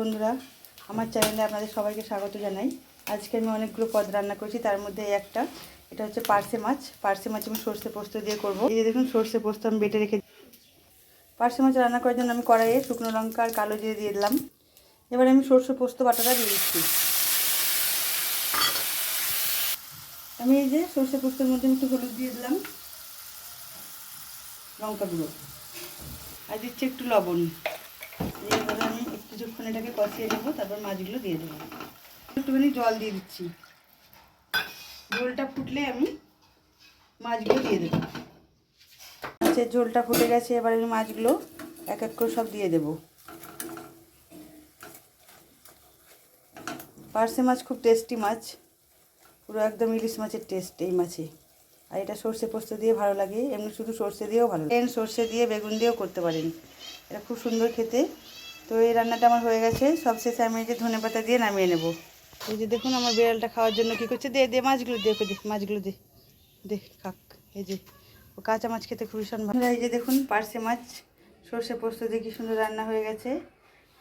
বন্ধুরা, আমার চ্যানেলে আপনাদের সবাইকে স্বাগত জানাই। আজকে আমি অনেকগুলো পদ রান্না করেছি, তার মধ্যে একটা, এটা হচ্ছে পার্সে মাছ। পার্সে মাছ আমি সর্ষে পোস্ত দিয়ে করব। এই দেখুন, সর্ষে পোস্ত আমি বেটে রেখে পার্সে মাছ রান্না করার জন্য আমি কড়াইয়ে শুকনো লঙ্কা আর কালো জিরে দিয়ে দিলাম। এবার আমি সর্ষে পোস্ত বাটাটা দিয়ে দিচ্ছি। আমি এই যে সর্ষে পোস্তের মধ্যে একটু হলুদ দিয়ে দিলাম, লঙ্কা গুঁড়ো। আর দিচ্ছি একটু লবণ। এইভাবে আমি কিছুক্ষণ এটাকে কষিয়ে নেব, তারপর মাছগুলো দিয়ে দেবো। একটুখানি জল দিয়ে দিচ্ছি। ঝোলটা ফুটলে আমি মাছগুলো দিয়ে দেবো। মাছের ঝোলটা ফুটে গেছে, এবার আমি মাছগুলো এক এক করে সব দিয়ে দেবো। পার্সে মাছ খুব টেস্টি মাছ। পুরো একদম ইলিশ মাছের টেস্ট এই মাছে। আর এটা সর্ষে পোস্ত দিয়ে ভালো লাগে। এমনি শুধু সর্ষে দিয়েও ভালো লাগে। সর্ষে দিয়ে বেগুন দিয়েও করতে পারেন। এটা খুব সুন্দর খেতে। তো এই রান্নাটা আমার হয়ে গেছে। সব শেষে আমি এই যে ধনে পাতা দিয়ে নামিয়ে নেব। এই যে দেখুন আমার বিড়ালটা খাওয়ার জন্য কী করছে? দে দে মাছগুলো দে, ওকে দে, মাছগুলো দে। দে খাক এই যে, ও কাঁচা মাছ খেতে খুবই ভীষণ ভালো এই যে দেখুন পার্সে মাছ, সর্ষে পোস্ত দিয়ে কী সুন্দর রান্না হয়ে গেছে।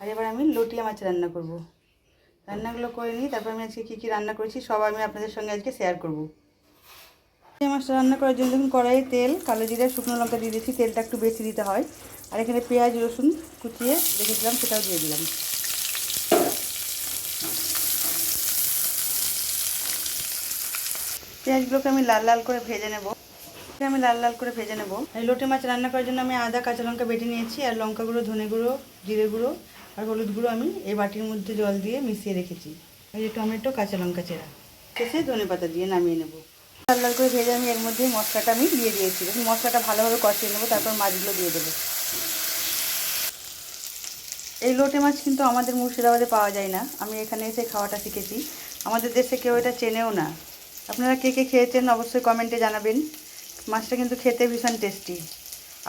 আর এবার আমি লটিয়া মাছ রান্না করব। রান্নাগুলো করে নিই, তারপর আমি আজকে কী কী রান্না করেছি সব আমি আপনাদের সঙ্গে আজকে শেয়ার করব। মাছটা রান্না করার জন্য দেখুন কড়াইয়ে তেল, কালো জিরা, শুকনো লঙ্কা দিয়ে দিয়েছি, তেলটা একটু বেশি দিতে হয়। আর এখানে পেঁয়াজ, রসুন কুচিয়ে রেখেছিলাম, সেটাও দিয়ে দিলাম। পেঁয়াজগুলোকে আমি লাল লাল করে ভেজে নেব। আমি লাল লাল করে ভেজে নেব। লোটে মাছ রান্না করার জন্য আমি আদা, কাঁচা লঙ্কা বেটে নিয়েছি, আর লঙ্কা গুঁড়ো, ধনে গুঁড়ো, জিরে গুঁড়ো, আর হলুদ গুঁড়ো আমি এই বাটির মধ্যে জল দিয়ে মিশিয়ে রেখেছি। এই যে টমেটো, কাঁচা লঙ্কা চেরা। শেষে ধনে পাতা দিয়ে নামিয়ে নেব। লাল লাল করে ভেজে আমি এর মধ্যে মশলাটা আমি দিয়ে দিয়েছি। দেখুন মশলাটা ভালোভাবে কষিয়ে নেব, তারপর মাছগুলো দিয়ে দেবো। এই লোটে মাছ কিন্তু আমাদের মুর্শিদাবাদে পাওয়া যায় না। আমি এখানে এসে খাওয়াটা শিখেছি। আমাদের দেশে কেউ এটা চেনেও না। আপনারা কে কে খেয়েছেন অবশ্যই কমেন্টে জানাবেন। মাছটা কিন্তু খেতে ভীষণ টেস্টি।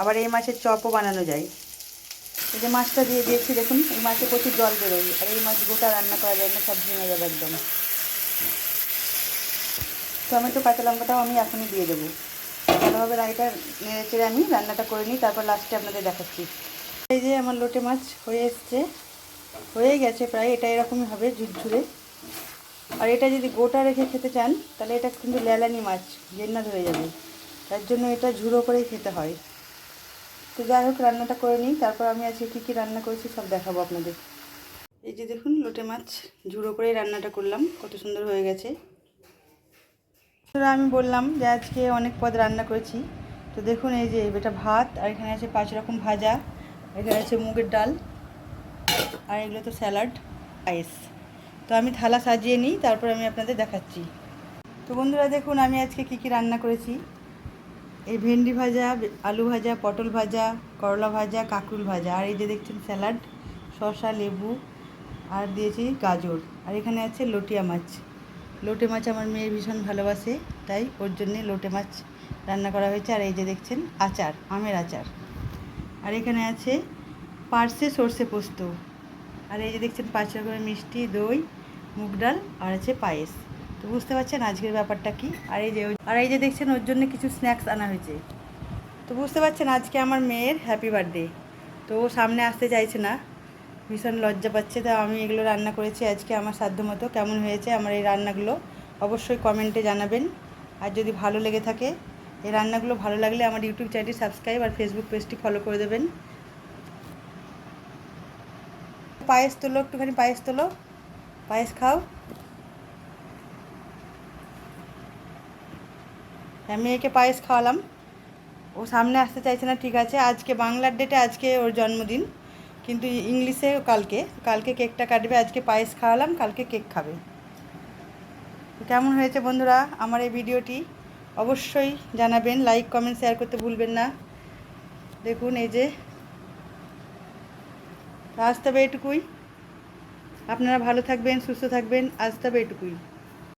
আবার এই মাছের চপও বানানো যায়। এই যে মাছটা দিয়ে দিয়েছি, দেখুন, এই মাছে প্রচুর জল বেরোয়। আর এই মাছ গোটা রান্না করা যায় না, সব ভেঙে যাবে একদম। টমেটো কাঁচা লঙ্কাটাও আমি এখনই দিয়ে দেবো। ভালোভাবে রাইটা নেড়ে চেড়ে আমি রান্নাটা করে নিই, তারপর লাস্টে আপনাদের দেখাচ্ছি। এই যে আমার লোটে মাছ হয়ে এসছে। হয়ে গেছে প্রায়, এটা এরকমই হবে ঝুরঝুরে। আর এটা যদি গোটা রেখে খেতে চান, তাহলে এটা কিন্তু লেলানি মাছ, জেন্নাত ধরে যাবে। তার জন্য এটা ঝুড়ো করেই খেতে হয়। তো যাই হোক, রান্নাটা করে নিই। তারপর আমি আজকে কী কী রান্না করেছি সব দেখাবো আপনাদের। এই যে দেখুন, লোটে মাছ ঝুড়ো করেই রান্নাটা করলাম। কত সুন্দর হয়ে গেছে। আমি বললাম যে আজকে অনেক পদ রান্না করেছি। তো দেখুন এই যে এটা ভাত, আর এখানে আছে পাঁচ রকম ভাজা, এখানে আছে মুগের ডাল, আর এগুলো তো স্যালাড আইস তো আমি থালা সাজিয়ে নিই, তারপর আমি আপনাদের দেখাচ্ছি। তো বন্ধুরা, দেখুন আমি আজকে কি কি রান্না করেছি। এই ভেন্ডি ভাজা, আলু ভাজা, পটল ভাজা, করলা ভাজা কাকুল ভাজা, আর এই যে দেখছেন স্যালাড, শসা, লেবু, আর দিয়েছি গাজর। আর এখানে আছে লটিয়া মাছ। লোটে মাছ আমার মেয়ে ভীষণ ভালোবাসে, তাই ওর জন্যে লোটে মাছ রান্না করা হয়েছে। আর এই যে দেখছেন, আচার, আমের আচার। আর এখানে আছে পার্সে সর্ষে পোস্ত। আর এই যে দেখছেন, পাঁচ রকমের মিষ্টি, দই, মুগ ডাল, আর আছে পায়েস। তো বুঝতে পারছেন আজকের ব্যাপারটা কি? আর এই যে আর এই যে দেখছেন, ওর জন্য কিছু স্ন্যাক্স আনা হয়েছে। তো বুঝতে পারছেন আজকে আমার মেয়ের হ্যাপি বার্থডে। তো ও সামনে আসতে চাইছে না। ভীষণ লজ্জা পাচ্ছে তো আমি এগুলো রান্না করেছি আজকে আমার সাধ্য মতো। কেমন হয়েছে আমার এই রান্নাগুলো অবশ্যই কমেন্টে জানাবেন। আর যদি ভালো লেগে থাকে, এই রান্নাগুলো ভালো লাগলে আমার ইউটিউব চ্যানেলটি সাবস্ক্রাইব আর ফেসবুক পেজটি ফলো করে দেবেন। পায়েস তোলো, একটুখানি পায়েস তোলো। পায়েস খাও। আমি একে পায়েস খাওয়ালাম। ও সামনে আসতে চাইছে না, ঠিক আছে। আজকে বাংলার ডেটে আজকে ওর জন্মদিন। কিন্তু ইংলিশে কালকে কালকে কেকটা কাটবে, আজকে পায়েস খাওয়ালাম, কালকে কেক খাবে। কেমন হয়েছে বন্ধুরা আমার এই ভিডিওটি? অবশ্যই জানাবেন লাইক কমেন্ট শেয়ার করতে ভুলবেন না। দেখুন এই যে, আজ তবে এটুকুই। আপনারা ভালো থাকবেন, সুস্থ থাকবেন, আজ তবে এটুকুই।